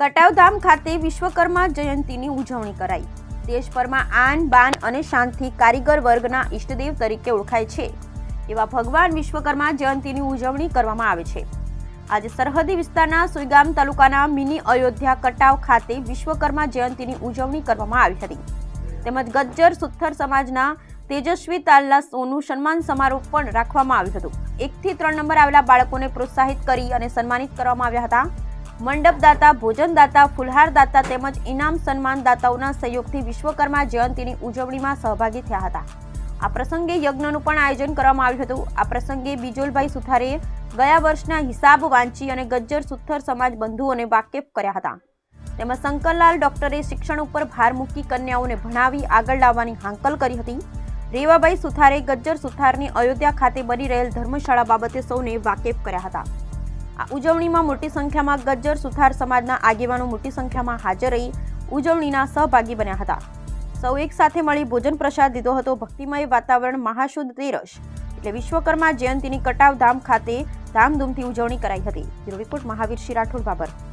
કટાવધામ ખાતે વિશ્વકર્મા જયંતીની ઉજવણી કરાઈ. દેશભરમાં આન, બાન અને શાંતિ કારીગર વર્ગના ઈષ્ટદેવ તરીકે ઓળખાય છે. એવા ભગવાન વિશ્વકર્મા જયંતીની ઉજવણી કરવામાં આવે છે. આજે સરહદી વિસ્તારના સુઈગામ તાલુકાના મિની અયોધ્યા કટાવ ખાતે વિશ્વકર્મા જયંતીની ઉજવણી કરવામાં આવી હતી. તેમજ ગજ્જર સુથ્થર સમાજના તેજસ્વી તાલલા સોનું સન્માન સમારોહ પણ રાખવામાં આવ્યું હતું. એકથી ત્રણ નંબર આવેલા બાળકોને પ્રોત્સાહિત કરી અને સન્માનિત કરવામાં આવ્યા હતા. મંડપદાતા, ભોજનદાતા, ફુલહારદાતા તેમજ ઇનામ સન્માનદાતાઓના સહયોગથી વિશ્વકર્મા જયંતીની ઉજવણીમાં સહભાગી થયા હતા. આ પ્રસંગે યજ્ઞનું પણ આયોજન કરવામાં આવ્યું હતું. આ પ્રસંગે બિજોલભાઈ સુથારે ગયા વર્ષના હિસાબ વાંચી અને ગજ્જર સુથર સમાજ બંધુઓને વાકેફ કર્યા હતા. તેમજ શંકરલાલ ડોક્ટરે શિક્ષણ ઉપર ભાર મૂકી કન્યાઓને ભણાવી આગળ લાવવાની હાંકલ કરી હતી. રેવાભાઈ સુથારે ગજ્જર સુથારની અયોધ્યા ખાતે બની રહેલ ધર્મશાળા બાબતે સૌને વાકેફ કર્યા હતા. આ ઉજવણીમાં મોટી સંખ્યામાં ગજ્જર સુથાર સમાજના આગેવાનો મોટી સંખ્યામાં હાજર રહી ઉજવણીના સહભાગી બન્યા હતા. સૌ એક સાથે મળી ભોજન પ્રસાદ લીધો હતો. ભક્તિમય વાતાવરણ, મહાશુદ્ધ તેરસ એટલે વિશ્વકર્મા જયંતીની કટાવ ધામ ખાતે ધામધૂમથી ઉજવણી કરાઈ હતી. રિપોર્ટ, મહાવીર શ્રી રાઠોડ, બાબર.